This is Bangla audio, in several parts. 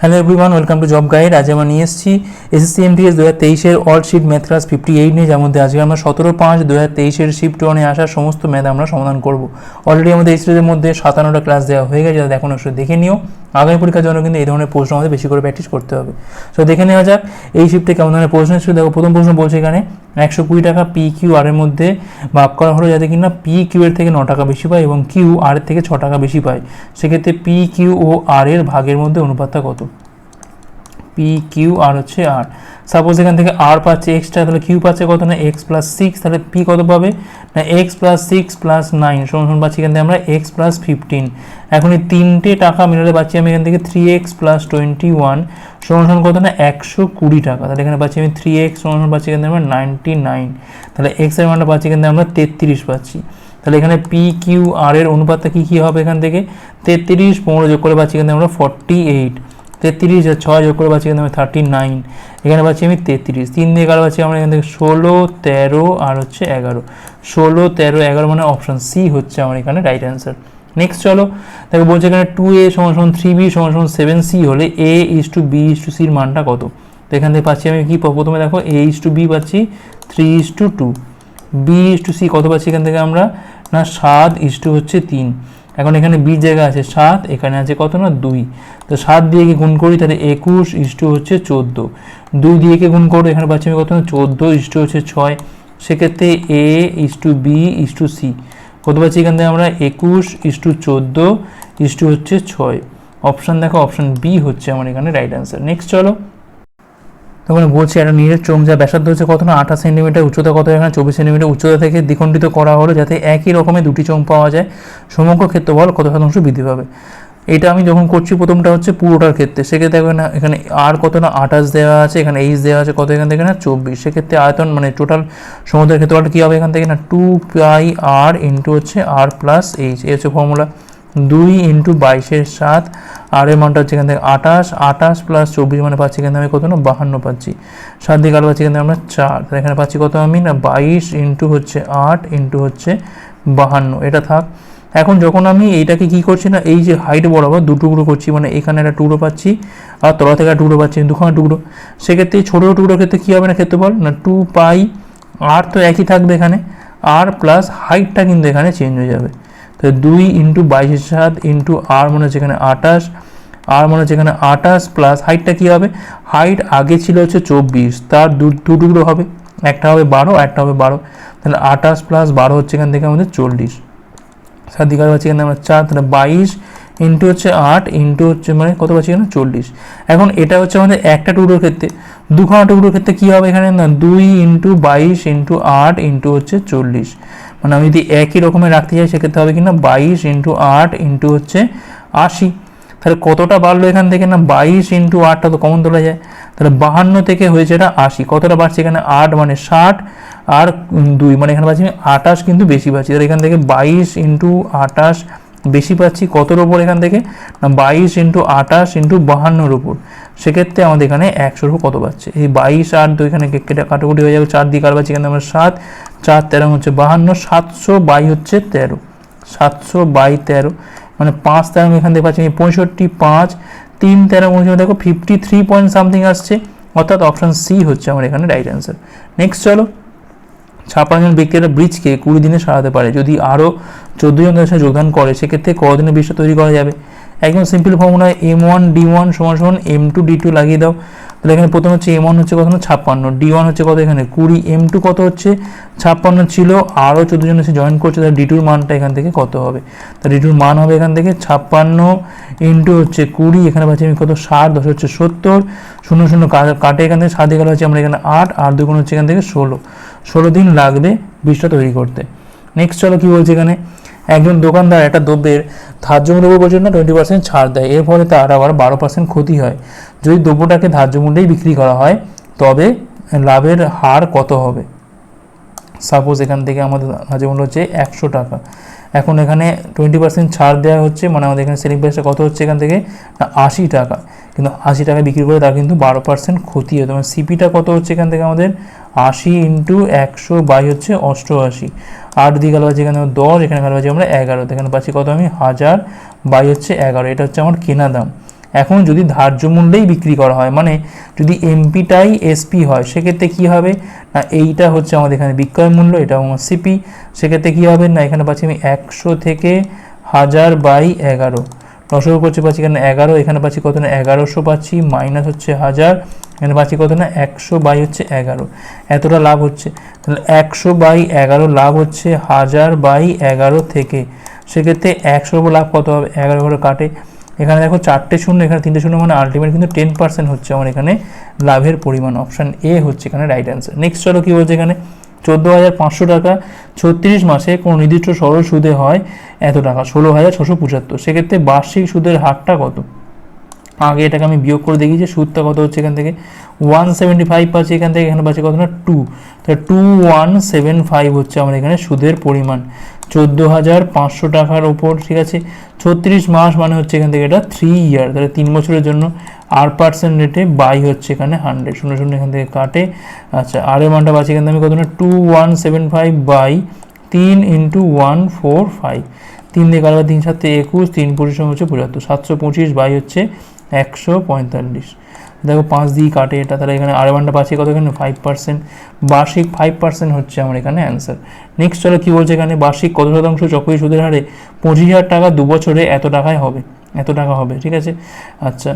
Hello everyone welcome to job guide আজ আমরা নিয়ে এসেছি এসএসসি এমটিএস দু হাজার তেইশের all shift math class fifty eight নিয়ে, যার মধ্যে আজকে আমরা সতেরো পাঁচ দু হাজার তেইশের শিফট ওয়ানে আসা সমস্ত ম্যাথ আমরা সমাধান করব। অলরেডি আমাদের এই সিরিজের মধ্যে সাতান্নটা ক্লাস দেওয়া হয়ে গেছে এখন একটু দেখে নিও। আগামী পরীক্ষার জন্য কিন্তু এই ধরনের প্রশ্ন আমাদের বেশি করে প্র্যাকটিস করতে হবে। তো দেখে নেওয়া যাক, এই শিফটে কেমন ধরনের প্রশ্ন এসেছিল দেখো, প্রথম প্রশ্ন বলছে এখানে, একশো কুড়ি টাকা পি কিউ আর মধ্যে ভাগ করা হলো যাতে কিনা পি কিউ এর থেকে ন টাকা বেশি পায় এবং কিউ আর থেকে ছ টাকা বেশি পায়। সেক্ষেত্রে পি কিউ ও আর এর ভাগের মধ্যে অনুপাতটা কত? পি কিউ আর হচ্ছে আর সাপোজ এখান থেকে আর পাচ্ছে এক্সট্রা তাহলে কিউ পাচ্ছে কত না? এক্স প্লাস সিক্স তাহলে পি কত পাবে? না x plus six plus nine সমান সমান পাচ্ছি এখান থেকে আমরা এক্স প্লাস ফিফটিন এখন এই তিনটে টাকা মিলাতে পাচ্ছি আমি এখান থেকে three x plus twenty one সমান সমান কত না? একশো কুড়ি টাকা। তাহলে এখানে পাচ্ছি আমি থ্রি এক্স সমান সমান পাচ্ছি এখান থেকে আমরা নাইনটি নাইন তাহলে এক্সের মানটা পাচ্ছি এখান থেকে আমরা তেত্রিশ পাচ্ছি। তাহলে এখানে পি কিউ আর এর অনুপাতটা কী কী হবে এখান থেকে? তেত্রিশ, পনেরো যোগ করে পাচ্ছি এখান থেকে আমরা ফর্টি এইট তেত্রিশ আর ছয় যোগ করে পাচ্ছি এখানে আমি থার্টি নাইন এখানে পাচ্ছি আমি তেত্রিশ। তিন দিয়ে এগারো পাচ্ছি আমরা এখান থেকে ষোলো, তেরো আর হচ্ছে এগারো। ষোলো, তেরো, এগারো মানে অপশান সি হচ্ছে আমার এখানে রাইট অ্যান্সার নেক্সট চলো, দেখো বলছে এখানে টু এ সমান সমান থ্রি বি সমান সমান সেভেন সি হলে A is to B is to সির মানটা কত? তো এখান থেকে পাচ্ছি আমি কি প্রথমে দেখো এ ইস টু বি পাচ্ছি three is to two B is to C কত পাচ্ছি এখান থেকে আমরা? না, সাত ইস টু হচ্ছে তিন। এখন এখানে বি জায়গা আছে সাত, এখানে আছে কত না? দুই। তো সাত দিয়ে কি গুণ করি? তাহলে একুশ ইস্টু হচ্ছে চোদ্দ। দুই দিয়ে কি গুণ করো? এখানে পাচ্ছি আমি কত না? চোদ্দ ইস্টু হচ্ছে ছয়। সেক্ষেত্রে A is to B is to C. কত পাচ্ছি এখান থেকে আমরা? একুশ ইস্টু চোদ্দ ইস্টু হচ্ছে ছয়। অপশান দেখো, অপশান বি হচ্ছে আমার এখানে রাইট অ্যান্সার নেক্সট চলো। তখন বলছি একটা নিজের চোখ যা ব্যাসার্ধ হচ্ছে কত না আঠাশ সেন্টিমিটার উচ্চতা কত? এখানে চব্বিশ সেন্টিমিটার উচ্চতা থেকে দ্বিখণ্ডিত করা হলো যাতে একই রকমের দুটি চোখ পাওয়া যায়। সমগ্র ক্ষেত্রফল কত শতাংশ বৃদ্ধি পাবে? এটা আমি যখন করছি, প্রথমটা হচ্ছে পুরোটার ক্ষেত্রে। সেক্ষেত্রে দেখবেন না, এখানে আর কত না আঠাশ দেওয়া আছে, এখানে এইচ দেওয়া আছে, কত এখান থেকে না? চব্বিশ। সেক্ষেত্রে আয়তন মানে টোটাল সমুদ্রের ক্ষেত্রফলটা কী হবে এখান থেকে না? টু পাই আর ইন্টু হচ্ছে আর প্লাস এইচ এই হচ্ছে ফর্মুলা দুই ইন্টু বাইশের সাত, আর এর হচ্ছে এখান থেকে আঠাশ আঠাশ প্লাস চব্বিশ মানে পাচ্ছি এখানে আমি কত না, বাহান্ন পাচ্ছি। সাত দিকে আলো পাচ্ছি এখানে আমরা চার, তাহলে এখানে পাচ্ছি কত আমি না, বাইশ ইন্টু হচ্ছে আট ইন্টু হচ্ছে বাহান্ন, এটা থাক। এখন যখন আমি এইটাকে কি করছি না, এই যে হাইট বরাবর দু টুকরো করছি মানে এখানে একটা টুকরো পাচ্ছি, আর তলা থেকে একটা টুকরো পাচ্ছি, দুখানা টুকরো, সেক্ষেত্রে ছোটো টুকরোর ক্ষেত্রে কী হবে না ক্ষেত্রফল না টু পাই আর তো একই থাকবে এখানে আর প্লাস হাইটটা কিন্তু এখানে চেঞ্জ হয়ে যাবে। তো দুই ইন্টু বাইশের সাত ইন্টু আর মনে হচ্ছে এখানে আঠাশ আর মনে হচ্ছে এখানে আঠাশ প্লাস হাইটটা কী হবে? হাইট আগে ছিল হচ্ছে চব্বিশ, তার দু টুকরো হবে। একটা হবে বারো একটা হবে বারো। তাহলে আঠাশ প্লাস বারো হচ্ছে এখান থেকে আমাদের চল্লিশ। সাত দিকে পাচ্ছি এখানে আমরা চার, তাহলে বাইশ ইন্টু হচ্ছে আট ইন্টু হচ্ছে মানে কত পাচ্ছি এখানে? চল্লিশ। এখন এটা হচ্ছে আমাদের একটা টুকরোর ক্ষেত্রে। দুখানা টুকরোর ক্ষেত্রে কী হবে এখানে? না, দুই ইন্টু বাইশ ইন্টু আট ইন্টু হচ্ছে চল্লিশ। মানে আমি যদি একই রকমের রাখতে চাই, সেক্ষেত্রে হবে কি না, বাইশ ইন্টু আট ইন্টু হচ্ছে আশি। তাহলে কতটা বাড়লো এখান থেকে না, বাইশ ইন্টু আটটা তো কমন তোলা যায়। তাহলে বাহান্ন থেকে হয়েছে এটা আশি। কতটা বাড়ছে এখানে আট মানে ষাট, আর দুই মানে এখানে পাচ্ছি আমি আটাশ কিন্তু বেশি পাচ্ছি। তাহলে এখান থেকে বাইশ ইন্টু আটাশ বেশি পাচ্ছি কতর ওপর এখান থেকে? না, বাইশ ইন্টু আঠাশ ইন্টু বাহান্নর ওপর সেক্ষেত্রে আমাদের এখানে একশোর উপর কত পাচ্ছে? এই বাইশ, আট, দুই এখানে কেটে কাটাকুটি হয়ে যাবে। চার দিয়ে কার পাচ্ছি? এখানে আমরা সাত, চার, তেরো হচ্ছে বাহান্ন, সাতশো বাই হচ্ছে তেরো। সাতশো বাই তেরো। মানে পাঁচ তেরো এখান থেকে পাচ্ছি পঁয়ষট্টি, পাঁচ। তিন তেরো উনিশ দেখো ফিফটি থ্রি পয়েন্ট সামথিং আসছে। অর্থাৎ অপশান সি হচ্ছে আমার এখানে রাইট অ্যান্সার নেক্সট চলো। ছাপ্পান্ন জন ব্যক্তিরা ব্রিজকে কুড়ি দিনে সারাতে পারে। যদি আরও চোদ্দ জন তাদের সাথে যোগদান করে, সেক্ষেত্রে কদিনে ব্রিজটা তৈরি করা যাবে? একদম simple formula M one D one সমান সমান এম টু ডি টু লাগিয়ে দাও। তাহলে এখানে প্রথম হচ্ছে এম ওয়ান হচ্ছে কত? না ছাপ্পান্ন। ডি ওয়ান হচ্ছে কত এখানে? কুড়ি। এম টু কত হচ্ছে? ছাপ্পান্ন ছিল। আরও চোদ্দ জন এসে জয়েন করছে, তাহলে ডি টুর মানটা এখান থেকে কত হবে? তা ডি টুর মান হবে এখান থেকে ছাপ্পান্ন ইন্টু হচ্ছে কুড়ি। এখানে পাচ্ছি আমি কত? ষাট। দশ হচ্ছে সত্তর। শূন্য শূন্য কাটে এখান থেকে, সাত এগারো হচ্ছে আমরা এখানে আট। আর দুগুণ হচ্ছে এখান থেকে ষোলো। ষোলো দিন লাগবে বীজটা তৈরি করতে। নেক্সট চলো কী বলছে এখানে? একজন দোকানদার একটা দ্রব্যের ধার্য মূল্য পর্যন্ত টোয়েন্টি পার্সেন্ট ছাড় দেয়। এর ফলে তার আবার বারো পার্সেন্ট ক্ষতি হয়। যদি দ্রব্যটাকে ধার্য মূল্যেই বিক্রি করা হয়, তবে লাভের হার কত হবে? সাপোজ এখান থেকে আমাদের ধার্য মূল্য হচ্ছে একশো টাকা। এখন এখানে টোয়েন্টি পার্সেন্ট ছাড় দেওয়া হচ্ছে মানে আমাদের এখানে সেলিং প্রাইসটা কত হচ্ছে এখান থেকে? আশি টাকা। কিন্তু আশি টাকা বিক্রি করে তার কিন্তু বারো পার্সেন্ট ক্ষতি হতো মানে সিপিটা কত হচ্ছে এখান থেকে আমাদের? আশি ইন্টু একশো বাই হচ্ছে অষ্টআশি। আট দিয়ে গেল আছে এখানে দশ, এখানে গেল আছে আমরা এগারো। এখানে পাচ্ছি কত আমি? হাজার বাই হচ্ছে এগারো। এটা হচ্ছে আমার কেনা দাম। এখন যদি ধার্য মূল্যেই বিক্রি করা হয় মানে যদি এমপিটাই এসপি হয়, সেক্ষেত্রে কী হবে? না, এইটা হচ্ছে আমাদের এখানে বিক্রয় মূল্য এটা আমার সিপি সেক্ষেত্রে কী হবে? না, এখানে পাচ্ছি আমি একশো থেকে হাজার বাই এগারো। দশক করছে পাচ্ছি এখানে এগারো, এখানে পাচ্ছি কত না এগারোশো পাচ্ছি মাইনাস হচ্ছে হাজার, এখানে পাচ্ছি কত না একশো বাই হচ্ছে এগারো। এতটা লাভ হচ্ছে। তাহলে একশো বাই এগারো লাভ হচ্ছে হাজার বাই এগারো থেকে। সেক্ষেত্রে একশোর উপর লাভ কত হবে? এগারো করে কাটে। এখানে দেখো চারটে শূন্য, এখানে তিনটে শূন্য মানে আলটিমেট কিন্তু টেন পার্সেন্ট হচ্ছে আমার এখানে লাভের পরিমাণ। অপশান এ হচ্ছে এখানে রাইট অ্যান্সার নেক্সট চলো কী বলছে এখানে? চোদ্দ হাজার পাঁচশো টাকা, ছত্রিশ মাসে কোনো নির্দিষ্ট সরল সুদে হয় এত টাকা, ষোলো হাজার ছশো পঁচাত্তর। সেক্ষেত্রে বার্ষিক সুদের হারটা কত? আগে এটাকে আমি বিয়োগ করে দেখি যে সুদটা কত হচ্ছে এখান থেকে? ওয়ান সেভেন্টি ফাইভ পাচ্ছি এখান থেকে, এখানে পাচ্ছি কত না? টু। তাহলে টু ওয়ান সেভেন ফাইভ হচ্ছে আমার এখানে সুদের পরিমাণ। চোদ্দ হাজার পাঁচশো টাকার ওপর, ঠিক আছে? ছত্রিশ মাস মানে হচ্ছে এখান থেকে এটা থ্রি ইয়ার তাহলে তিন বছরের জন্য আর পার্সেন্ট রেটে বাই হচ্ছে এখানে হান্ড্রেড শূন্য শূন্য এখান থেকে কাটে। আচ্ছা আর এর মানটা এখান থেকে আমি কত না two one seven five by তিন ইন্টু ওয়ান ফোর ফাইভ তিন দিয়ে কারবার তিন সাথে একুশ, তিন পরিশ্রম হচ্ছে পঁচাত্তর। সাতশো পঁচিশ বাই হচ্ছে একশো পঁয়তাল্লিশ। দেখো, পাঁচ দিয়ে কাটে এটা। তাহলে এখানে আর ওয়ানটা পাচ্ছি কত এখানে ফাইভ পার্সেন্ট বার্ষিক ফাইভ পার্সেন্ট হচ্ছে আমার এখানে অ্যান্সার নেক্সট চলো কী বলছে এখানে? বার্ষিক কত শতাংশ চক্রী সুদের হারে? পঁচিশ হাজার টাকা দু বছরে এত টাকায় হবে। এত টাকা হবে, ঠিক আছে? আচ্ছা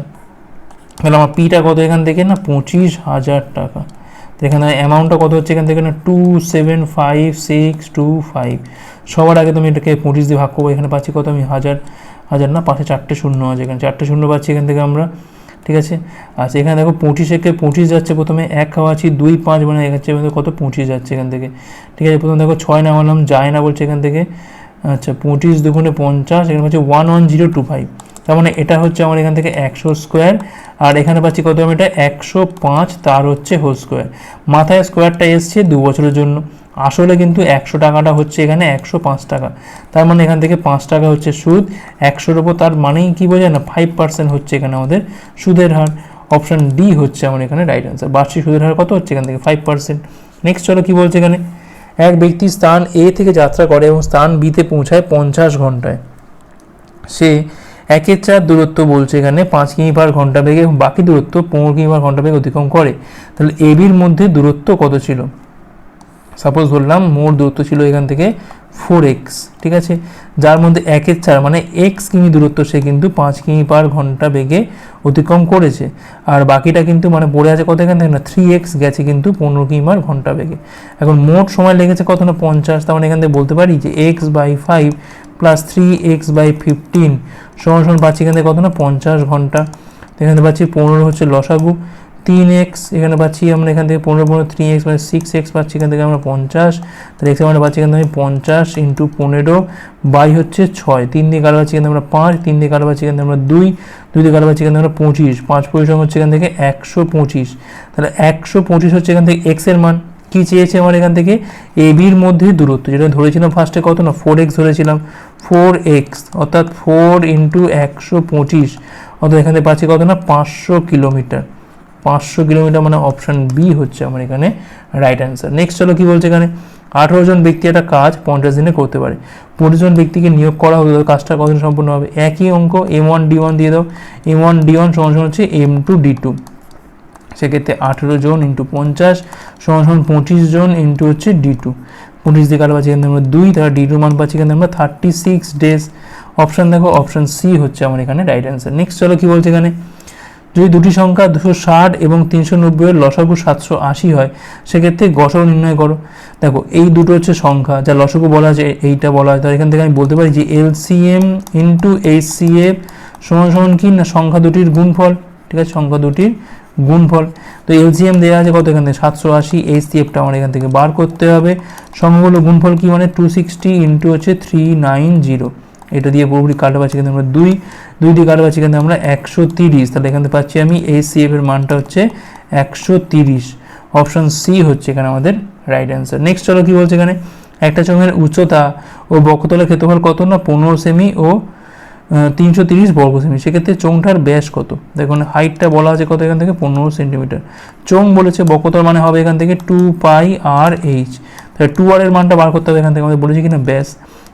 তাহলে আমার পিটা কত এখান থেকে? না, পঁচিশ হাজার টাকা। তো এখানে অ্যামাউন্টটা কত হচ্ছে এখান থেকে? না two seven five six two five সবার আগে তুমি এটাকে পঁচিশ দিয়ে ভাগ করব। এখানে পাচ্ছি কত? আমি হাজার হাজার না, পাশে চারটে শূন্য আছে এখানে। চারটে শূন্য পাচ্ছি এখান থেকে আমরা, ঠিক আছে? আচ্ছা এখানে দেখো পঁচিশ একে পঁচিশ যাচ্ছে প্রথমে, এক খাওয়াচ্ছি দুই পাঁচ মানে এখানে কত? পঁচিশ যাচ্ছে এখান থেকে। ঠিক আছে, প্রথমে দেখো ছয় নামালাম, যায় না বলছে এখান থেকে। আচ্ছা পঁচিশ দুগুণে পঞ্চাশ, এখানে হচ্ছে one one zero two five তার মানে এটা হচ্ছে আমার এখান থেকে একশো স্কোয়ার আর এখানে পাচ্ছি কত আমি এটা? একশো পাঁচ, তার হচ্ছে হোল স্কোয়ার মাথায় স্কোয়ারটা এসছে দু বছরের জন্য। আসলে কিন্তু একশো টাকাটা হচ্ছে এখানে একশো পাঁচ টাকা। তার মানে এখান থেকে পাঁচ টাকা হচ্ছে সুদ। একশোর ওপর তার মানেই কী বোঝায় না? ফাইভ পার্সেন্ট হচ্ছে এখানে আমাদের সুদের হার। অপশান ডি হচ্ছে আমার এখানে রাইট অ্যান্সার বার্ষিক সুদের হার কত হচ্ছে এখান থেকে? ফাইভ পার্সেন্ট নেক্সট চলো কী বলছে এখানে? এক ব্যক্তি স্থান এ থেকে যাত্রা করে এবং স্থান বিতে পৌঁছায় পঞ্চাশ ঘন্টায়। সে একের চার দূরত্ব বলছে এখানে, পাঁচ কিমি পার ঘণ্টা বেগে, বাকি দূরত্ব পনেরো কিমি পার ঘণ্টা বেগে অতিক্রম করে। তাহলে এবির মধ্যে দূরত্ব কত ছিল? সাপোজ ধরলাম মোট দূরত্ব ছিল এখান থেকে ফোর এক্স ঠিক আছে? যার মধ্যে একের চার মানে এক্স কিমি দূরত্ব, সে কিন্তু পাঁচ কিমি পার ঘণ্টা বেগে অতিক্রম করেছে। আর বাকিটা কিন্তু মানে পড়ে আছে কত এখান থেকে না? থ্রি এক্স গেছে কিন্তু পনেরো কিমি পার ঘণ্টা বেগে। এখন মোট সময় লেগেছে কত না? পঞ্চাশ, তার মানে এখান থেকে বলতে পারি যে x by five plus three x by fifteen সমান সমান পাচ্ছি এখান থেকে কত না? পঞ্চাশ ঘণ্টা। এখানে পাচ্ছি পনেরো হচ্ছে লসাগু। তিন এক্স এখানে পাচ্ছি আমরা এখান থেকে পনেরো পনেরো থ্রি এক্স মানে সিক্স এক্স পাচ্ছি, এখান থেকে আমরা পঞ্চাশ। তাহলে এক্স আমরা পাচ্ছি এখান থেকে পঞ্চাশ ইন্টু পনেরো বাই হচ্ছে ছয়। তিন দিয়ে কালো পাচ্ছি এখান থেকে আমরা পাঁচ, তিন দিয়ে কালো পাচ্ছি এখান থেকে আমরা দুই দুই দিয়ে কালো পাচ্ছি এখান থেকে আমরা পঁচিশ। পাঁচ পরিশ্রম হচ্ছে এখান থেকে একশো পঁচিশ। তাহলে একশো পঁচিশ হচ্ছে এখান থেকে এক্সের মান। কী চেয়েছে আমার এখান থেকে? এ বির মধ্যে দূরত্ব। যেটা ধরেছিলাম ফার্স্টে কত না? ফোর এক্স ধরেছিলাম। ফোর এক্স অর্থাৎ ফোর ইন্টু একশো পঁচিশ। অর্থাৎ এখান থেকে পাচ্ছি কত না? পাঁচশো কিলোমিটার। পাঁচশো কিলোমিটার মানে অপশান বি হচ্ছে আমার এখানে রাইট অ্যান্সার নেক্সট চলো কী বলছে এখানে? আঠেরো জন ব্যক্তি একটা কাজ পঞ্চাশ দিনে করতে পারে। পঁচিশ জন ব্যক্তিকে নিয়োগ করা হলে কাজটা কতদিন সম্পূর্ণ হবে? একই অঙ্ক এম ওয়ান ডি ওয়ান দিয়ে দাও। এম ওয়ান ডি ওয়ান সমান হচ্ছে এম টু ডি টু সেক্ষেত্রে আঠেরো জন ইন্টু পঞ্চাশ সমান সমান পঁচিশ জন ইন্টু হচ্ছে ডি টু পঁচিশ দিয়ে কারও পাচ্ছি এখানে আমরা দুই তারা ডি টু মান পাচ্ছি এখানে আমরা থার্টি সিক্স ডেজ অপশান দেখো অপশান সি হচ্ছে আমার এখানে রাইট অ্যান্সার নেক্সট চলো কী বলছে এখানে? যদি দুটি সংখ্যা দুশো ষাট এবং তিনশো নব্বইয়ের লসাগু সাতশো আশি হয়, সেক্ষেত্রে গসর নির্ণয় করো। দেখো, এই দুটো হচ্ছে সংখ্যা, যা লসাগু বলা আছে এইটা বলা হয়। তার এখান থেকে আমি বলতে পারি যে LCM into H C F সমান সমান কি না, সংখ্যা দুটির গুণফল, ঠিক আছে? সংখ্যা দুটির গুণফল। তো এলসিএম দেওয়া আছে কত এখান থেকে? সাতশো আশি এইচ সি এফটা আমার এখান থেকে বার করতে হবে। সংখ্যাগুলো গুণফল কি মানে? টু সিক্সটি ইন্টু হচ্ছে থ্রি নাইন জিরো। এটা দিয়ে পুরোপুরি কাটা পাচ্ছি কিন্তু আমরা দুই দুই দিয়ে কাটা পাচ্ছি কিন্তু আমরা একশো তিরিশ। তাহলে এখান পাচ্ছি আমি এই সি এফ এর মানটা হচ্ছে একশো তিরিশ। অপশন সি হচ্ছে এখানে আমাদের রাইট অ্যান্সার নেক্সট চলো কি বলছে এখানে? একটা চোঙের উচ্চতা ও বক্ষতলের ক্ষেত্রফল কত না পনেরো সেমি ও তিনশো তিরিশ বর্গ সেমি। সেক্ষেত্রে চোংটার ব্যাস কত? দেখুন হাইটটা বলা আছে কত এখান থেকে? পনেরো সেন্টিমিটার। চোং বলেছে বক্ষতল মানে হবে এখান থেকে টু পাই আর এইচ তাহলে টু আর এর মানটা বার করতে হবে এখান থেকে। আমাদের বলেছি কিনা? ব্যাস।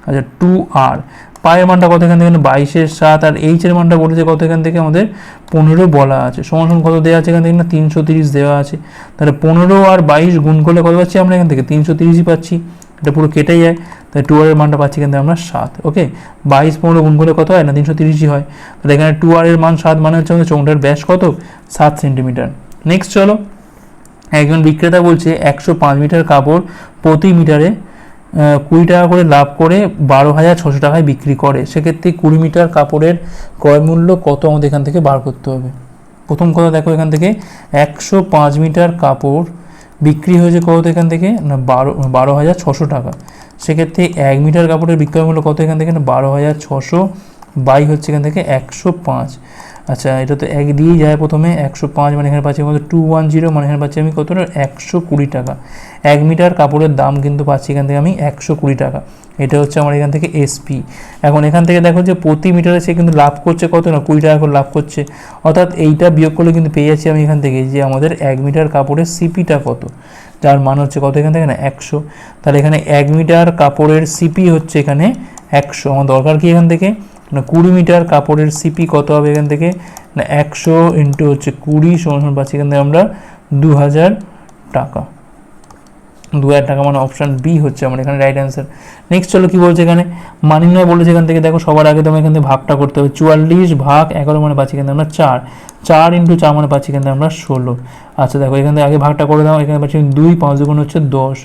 আচ্ছা টু আর পায়ের মানটা কত এখান থেকে বাইশের সাত আর এইচের মানটা বলেছে কত এখান থেকে আমাদের পনেরো বলা আছে। সমান কত দেওয়া আছে এখান থেকে না? তিনশো তিরিশ দেওয়া আছে। তাহলে পনেরো আর বাইশ গুণ করলে কত পাচ্ছি আমরা এখান থেকে? তিনশো তিরিশই পাচ্ছি। এটা পুরো কেটে যায়। তাই টু আর এর মানটা পাচ্ছি থেকে আমরা সাত। ওকে? বাইশ পনেরো গুণ করলে কত হয় না? তিনশো তিরিশই হয়। তাহলে এখানে টু আর এর মান সাত মানে হচ্ছে আমাদের চোঙটার ব্যাস কত? সাত সেন্টিমিটার। নেক্সট চলো। একজন বিক্রেতা বলছে, একশো পাঁচ মিটার কাপড় প্রতি মিটারে কুড়ি টাকা করে লাভ করে বারো হাজার ছশো টাকায় বিক্রি করে। সেক্ষেত্রে কুড়ি মিটার কাপড়ের ক্রয় মূল্য কত আমাদের এখান থেকে বার করতে হবে? প্রথম কথা দেখো এখান থেকে, একশো পাঁচ মিটার কাপড় বিক্রি হয়েছে কত এখান থেকে? না, বারো বারো হাজার ছশো টাকা। সেক্ষেত্রে এক মিটার কাপড়ের বিক্রয় মূল্য কত এখান থেকে? না, বারো হাজার ছশো বাই হচ্ছে এখান থেকে একশো পাঁচ। আচ্ছা এটা তো এক দিয়েই যায় প্রথমে, একশো পাঁচ মানে এখানে পাচ্ছি কত টু ওয়ান জিরো মানে এখানে পাচ্ছি আমি কত একশো কুড়ি টাকা। এক মিটার কাপড়ের দাম কিন্তু পাচ্ছি এখান থেকে আমি একশো কুড়ি টাকা। এটা হচ্ছে আমার এখান থেকে এসপি এখন এখান থেকে দেখো যে প্রতি মিটারে সে কিন্তু লাভ করছে কত না? কুড়ি টাকা করে লাভ করছে। অর্থাৎ এইটা বিয়োগ করলে কিন্তু পেয়ে যাচ্ছি আমি এখান থেকে যে আমাদের এক মিটার কাপড়ের সিপিটা কত? যার মান হচ্ছে কত এখান থেকে না? একশো। তাহলে এখানে এক মিটার কাপড়ের সিপি হচ্ছে এখানে একশো। আমার দরকার কি এখান থেকে? না কুড়ি মিটার কাপড়ের সিপি কত হবে এখান থেকে? না একশো ইন্টু হচ্ছে কুড়ি সমান পাচ্ছি এখান থেকে আমরা দু হাজার টাকা। দু হাজার টাকা মানে অপশান বি হচ্ছে আমার এখানে রাইট অ্যান্সার নেক্সট চলো কি বলছে এখানে? মানিন্যয় বলেছে এখান থেকে, দেখো সবার আগে তোমার এখান থেকে ভাগটা করতে হবে। চুয়াল্লিশ ভাগ এগারো মানে পাচ্ছি এখান আমরা চার। চার ইন্টু চার মানে পাচ্ছি এখান আমরা ষোলো। আচ্ছা দেখো, এখান থেকে আগে ভাগটা করে দাও। এখানে পাচ্ছি দুই পাঁচ দুগুণ হচ্ছে দশ।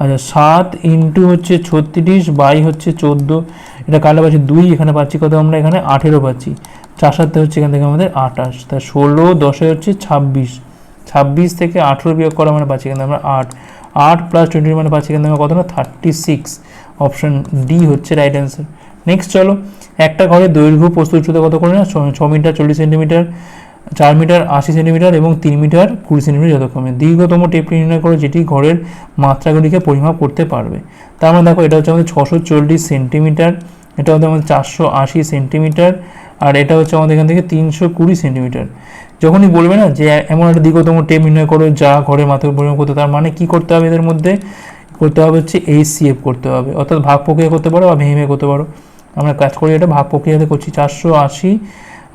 আচ্ছা সাত ইন্টু হচ্ছে ছত্রিশ, বাই হচ্ছে চোদ্দ। এটা কালো পাচ্ছি দুই, এখানে পাচ্ছি কত আমরা এখানে? আঠেরো পাচ্ছি। চার সাথে হচ্ছে এখান থেকে আমাদের আঠাশ। তা ষোলো, দশে হচ্ছে ছাব্বিশ। ছাব্বিশ থেকে আঠেরো বিয়োগ করা মানে পাচ্ছি এখানে আমরা আট। আট প্লাস টোয়েন্টি মানে পাচ্ছি এখান থেকে কত না? থার্টি সিক্স অপশান ডি হচ্ছে রাইট অ্যান্সার নেক্সট চলো, একটা ঘরের দৈর্ঘ্য প্রস্তুত উচ্চতা কত করে না? ছ মিটার, চল্লিশ সেন্টিমিটার, চার মিটার, আশি সেন্টিমিটার এবং তিন মিটার, কুড়ি সেন্টিমিটার যথাক্রমে দীর্ঘতম টেপটি নির্ণয় করে যেটি ঘরের মাত্রাগুলিকে পরিমাপ করতে পারবে। তার মানে দেখো, এটা হচ্ছে আমাদের ছশো চল্লিশ সেন্টিমিটার। এটা হচ্ছে আমাদের চারশো আশি সেন্টিমিটার আর এটা হচ্ছে আমাদের এখান থেকে তিনশো কুড়ি সেন্টিমিটার। যখনই বলবে না যে এমন একটা দীর্ঘতম টেপ নির্ণয় করো, যা ঘরে মাথার পরিমাণ করতে তার মানে কি করতে হবে এদের মধ্যে? করতে হবে হচ্ছে এইচ সি এফ করতে হবে, অর্থাৎ ভাগ প্রক্রিয়া করতে পারো বা ভেঙে করতে পারো। আমরা কাজ করি এটা, ভাগ প্রক্রিয়াতে করছি চারশো আশি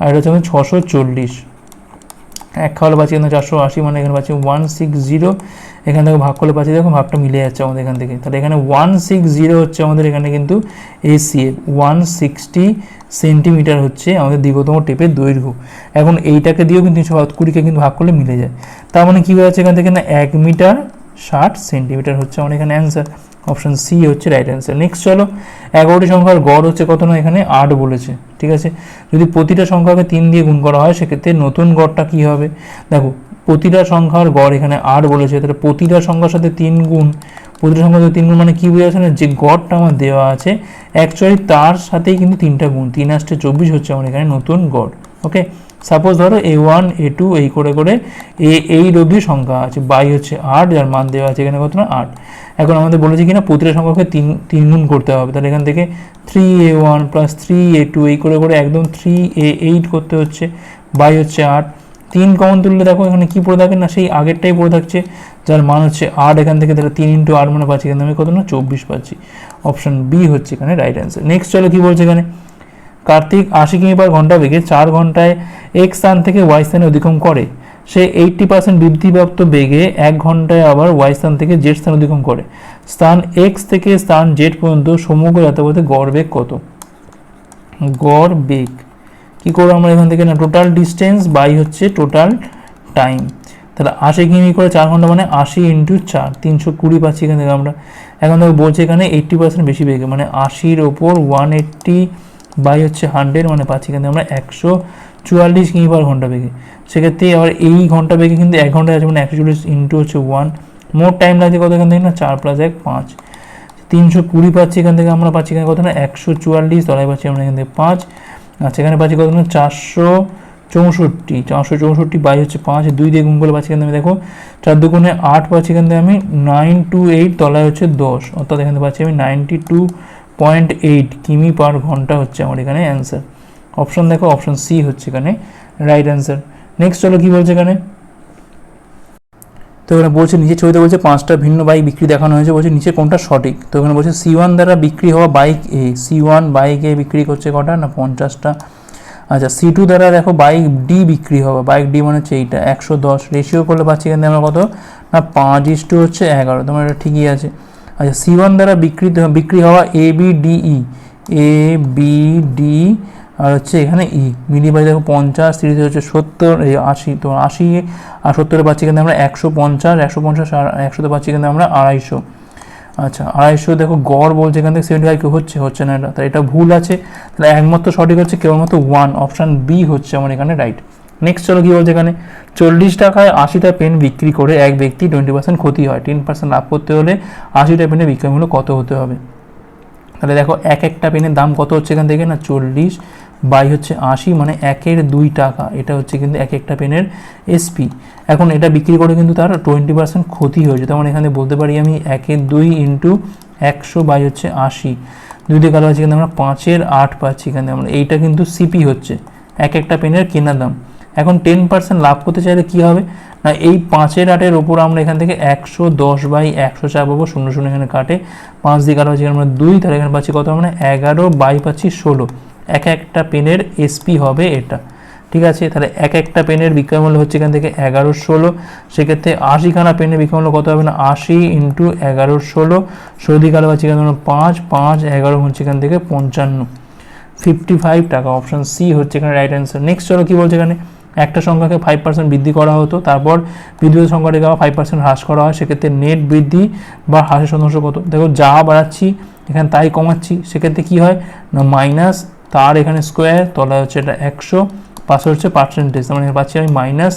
আর এটা হচ্ছে আমাদের ছশো চল্লিশ। এক খাওয়ালে পাচ্ছি এখানে চারশো আশি মানে এখানে পাচ্ছি ওয়ান সিক্স জিরো এখান থেকে ভাগ করলে পাচ্ছি, দেখো ভাগটা মিলে যাচ্ছে আমাদের এখান থেকে। তাহলে এখানে ওয়ান সিক্স জিরো হচ্ছে আমাদের এখানে কিন্তু এসিএফ ওয়ান সিক্সটি সেন্টিমিটার হচ্ছে আমাদের দীর্ঘতম টেপের দৈর্ঘ্য। এখন এইটাকে দিয়েও কিন্তু তিনশো কুড়িকে কিন্তু ভাগ করলে মিলে যায়। তার মানে কী হয়ে যাচ্ছে এখান থেকে না, এক মিটার ষাট সেন্টিমিটার হচ্ছে আমার এখানে অ্যান্সার অপশন সি হচ্ছে রাইট অ্যান্সার নেক্সট চলো, এগারোটি সংখ্যার গড় হচ্ছে কত না এখানে? আট বলেছে, ঠিক আছে? যদি প্রতিটা সংখ্যাকে তিন দিয়ে গুণ করা হয়, সেক্ষেত্রে নতুন গড়টা কী হবে? দেখো, প্রতিটা সংখ্যার গড় এখানে আট বলেছে, তাহলে প্রতিটা সংখ্যার সাথে তিন গুণ, প্রতিটা সংখ্যার সাথে তিন গুণ মানে কী বোঝাচ্ছে না? যে গড়টা আমার দেওয়া আছে অ্যাকচুয়ালি তার সাথেই কিন্তু তিনটা গুণ, তিন আসতে চব্বিশ হচ্ছে আমার এখানে নতুন গড় ওকে সাপোজ ধরো এ ওয়ান এ টু এই করে করে এ, এই অবধি সংখ্যা আছে বাই হচ্ছে আট, যার মান দেওয়া আছে এখানে কত না, আট। এখন আমাদের বলেছে কিনা প্রতিটা সংখ্যাকে তিন তিন গুণ করতে হবে। তাহলে এখান থেকে three A one plus three A two এই করে করে একদম থ্রি এ এইট করতে হচ্ছে বাই হচ্ছে আট। তিন কমন তুললে দেখো এখানে কি পড়ে থাকে না, সেই আগেরটাই পড়ে থাকছে, যার মান হচ্ছে আট এখান থেকে, তাহলে তিন ইন্টু আট মানে পাচ্ছি, এখানে আমি কত না, চব্বিশ পাচ্ছি। অপশন বি হচ্ছে এখানে রাইট অ্যান্সার নেক্সট চলো কি বলছে এখানে? কার্তিক আশি কিমি পার ঘণ্টা বেগে চার ঘন্টায় এক স্থান থেকে ওয়াই স্থানে অতিক্রম করে। সে এইট্টি পার্সেন্ট বৃদ্ধিপ্রাপ্ত বেগে এক ঘন্টায় আবার ওয়াই স্থান থেকে জেড স্থান অতিক্রম করে। স্থান এক্স থেকে স্থান জেড পর্যন্ত সমগ্র যাতায়াতে গড় বেগ কত? গড় বেগ। কি করব আমরা এখান থেকে? না টোটাল ডিস্টেন্স বাই হচ্ছে টোটাল টাইম তাহলে আশি কিমি করে চার ঘণ্টা মানে আশি ইন্টু চার, তিনশো কুড়ি পাচ্ছি এখান থেকে আমরা। এখন দেখো বলছে এখানে এইট্টি পার্সেন্ট বেশি বেগে মানে আশির ওপর ওয়ান এইট্টি বাই হচ্ছে হান্ড্রেড মানে পাচ্ছি এখানে আমরা একশো চুয়াল্লিশ কিমি পার ঘণ্টা বেগে। সেক্ষেত্রে আবার এই ঘণ্টা বেগে কিন্তু এক ঘণ্টা আছে মানে একশো চল্লিশ ইন্টু হচ্ছে ওয়ান মোট টাইম লাগছে কত এখান থেকে না? চার প্লাস এক, পাঁচ। তিনশো কুড়ি পাচ্ছি এখান থেকে আমরা পাচ্ছি এখানে কত না? একশো চুয়াল্লিশ, তলায় পাচ্ছি আমরা এখান থেকে পাঁচ। আচ্ছা এখানে পাচ্ছি কত না? চারশো চৌষট্টি। চারশো চৌষট্টি বাই হচ্ছে পাঁচ। দুই দিয়ে গুণ করে পাচ্ছি এখান থেকে দেখো, চার দুগুণে আট পাচ্ছি এখান থেকে আমি নাইন টু এইট তলায় হচ্ছে দশ। অর্থাৎ এখানে পাচ্ছি আমি নাইনটি টু পয়েন্ট এইট কিমি পার ঘণ্টা হচ্ছে আমার এখানে অ্যান্সার অপশন দেখো অপশন সি হচ্ছে এখানে রাইট অ্যান্সার নেক্সট চলো কী বলছে এখানে? তো এখানে বলছে নিচে ছবিতে বলছে, পাঁচটা ভিন্ন বাইক বিক্রি দেখানো হয়েছে। বলছে, নিচে কোনটা সঠিক? তো এখানে বলছে সি ওয়ান দ্বারা বিক্রি হওয়া bike A C one bike A বিক্রি করছে কটা? না, পঞ্চাশটা। আচ্ছা সি টু দ্বারা দেখো বাইক ডি বিক্রি হবে। বাইক ডি মানে হচ্ছে এইটা। একশো দশ। রেশিও করলে পাচ্ছি এখানে আমরা কত? না, পাঁচ ইস্টু হচ্ছে এগারো। তোমার এটা ঠিকই আছে। আচ্ছা সি ওয়ান দ্বারা বিক্রি বিক্রি হওয়া A B D E A B D আর হচ্ছে এখানে ই মিলি বাই দেখো পঞ্চাশ, তিরিশ হচ্ছে সত্তর আশি, তো আশি আর সত্তরে পাচ্ছি কিন্তু আমরা একশো পঞ্চাশ একশো পঞ্চাশ আর একশোতে পাচ্ছি কিন্তু আমরা আড়াইশো। আচ্ছা আড়াইশো দেখো গড় বলছে এখান থেকে সেভেন্টি ফাইভ হচ্ছে হচ্ছে না এটা। তাহলে এটা ভুল আছে। তাহলে একমাত্র সঠিক হচ্ছে কেবলমাত্র ওয়ান অপশান বি হচ্ছে আমার এখানে রাইট নেক্সট চলো কি বলছে এখানে? চল্লিশ টাকায় আশিটা পেন বিক্রি করে এক ব্যক্তি টোয়েন্টি পার্সেন্ট ক্ষতি হয়। টেন পার্সেন্ট লাভ করতে হলে আশিটা পেনের বিক্রয় মূল্য কত হতে হবে? তাহলে দেখো, এক একটা পেনের দাম কত হচ্ছে এখান থেকে না? চল্লিশ বাই হচ্ছে আশি মানে একের দুই টাকা। এটা হচ্ছে কিন্তু এক একটা পেনের এসপি এখন এটা বিক্রি করে কিন্তু তার টোয়েন্টি পার্সেন্ট ক্ষতি হয়েছে তেমন এখানে বলতে পারি আমি একের দুই ইন্টু একশো বাই হচ্ছে আশি। দুই দিয়ে কালো আছে কিন্তু আমরা পাঁচের আট পাচ্ছি এখানে। আমরা এইটা কিন্তু সিপি হচ্ছে। এক একটা পেনের কেনা দাম। এখন টেন পার্সেন্ট লাভ করতে চাইলে কী হবে? না, এই পাঁচের আটের ওপর আমরা এখান থেকে একশো দশ বাই একশো চাপাবো শূন্য শূন্য এখানে কাটে। পাঁচ দিয়ে কাটা হচ্ছে আমরা দুই, তাহলে এখানে পাচ্ছি কত? আমরা এগারো বাই পাচ্ছি ষোলো। এক একটা পেনের এসপি হবে এটা। ঠিক আছে? তাহলে এক একটা পেনের বিক্রয় মূল্য হচ্ছে এখান থেকে এগারো ষোলো। সেক্ষেত্রে আশিখানা পেনের বিক্রয় মূল্য কত হবে না? আশি ইন্টু এগারো ষোলো। সৌদি কালো পাচ্ছি এখানে পাঁচ পাঁচ এগারো হচ্ছে এখান থেকে পঞ্চান্ন। ফিফটি ফাইভ টাকা অপশান সি হচ্ছে এখানে রাইট অ্যান্সার নেক্সট চলো কী বলছে এখানে? একটা সংখ্যাকে ফাইভ পার্সেন্ট বৃদ্ধি করা হতো, তারপর বিদ্যুৎ সংখ্যাটিকে আবার ফাইভ পার্সেন্ট হ্রাস করা হয়, সেক্ষেত্রে নেট বৃদ্ধি বা হ্রাসের শতাংশ কত? দেখো যা বাড়াচ্ছি, এখানে তাই কমাচ্ছি, সেক্ষেত্রে কী হয়? না মাইনাস তার এখানে স্কোয়ার তলায় হচ্ছে এটা একশো পাশে হচ্ছে পার্সেন্টেজ তার মানে পাচ্ছি আমি minus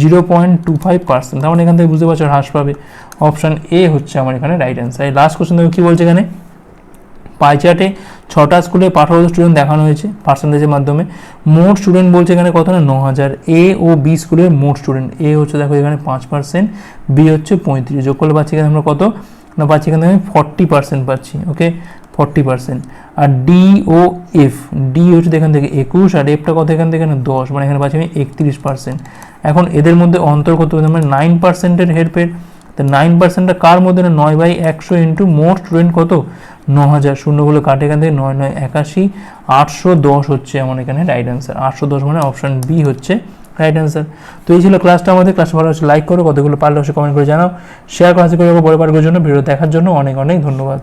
zero point two five percent তার মানে এখান থেকে বুঝতে পারছ হ্রাস পাবে। অপশান এ হচ্ছে আমার এখানে রাইট অ্যান্সার লাস্ট কোশ্চেন দেখো কী বলছে এখানে? পাই চার্টে ছটা স্কুলে পাঠারো স্টুডেন্ট দেখানো হয়েছে পার্সেন্টেজের মাধ্যমে। মোট স্টুডেন্ট বলছে এখানে কত না? ন হাজার এ ও বি স্কুলের মোট স্টুডেন্ট এ হচ্ছে দেখো এখানে পাঁচ পার্সেন্ট বি হচ্ছে পঁয়ত্রিশ। যোগ করলে পাচ্ছি এখানে আমরা কত? না, পাচ্ছি এখানে আমি ফর্টি পার্সেন্ট পাচ্ছি ওকে ফর্টি পার্সেন্ট আর ডি ও এফ ডি হচ্ছে এখান থেকে একুশ, আর এফটা কত এখান থেকে? না, দশ। মানে এখানে পাচ্ছি আমি একত্রিশ পার্সেন্ট এখন এদের মধ্যে অন্তর কত? মানে নাইন পার্সেন্টের হেরফের তো নাইন পার্সেন্টটা কার মধ্যে? নয় বাই একশো ইন্টু মোট স্টুডেন্ট কত? ন হাজার শূন্যগুলো কাটে এখান থেকে নয় নয় একাশি, আটশো দশ হচ্ছে আমার এখানে রাইট অ্যান্সার আটশো দশ মানে অপশান বি হচ্ছে রাইট অ্যান্সার তো এই ছিল ক্লাসটা আমাদের। ক্লাস ভালো হচ্ছে লাইক করো, কতগুলো পারলে অবশ্যই কমেন্ট করে জানাও। শেয়ার করা করে পরে পারবার জন্য, ভিডিও দেখার জন্য অনেক অনেক ধন্যবাদ।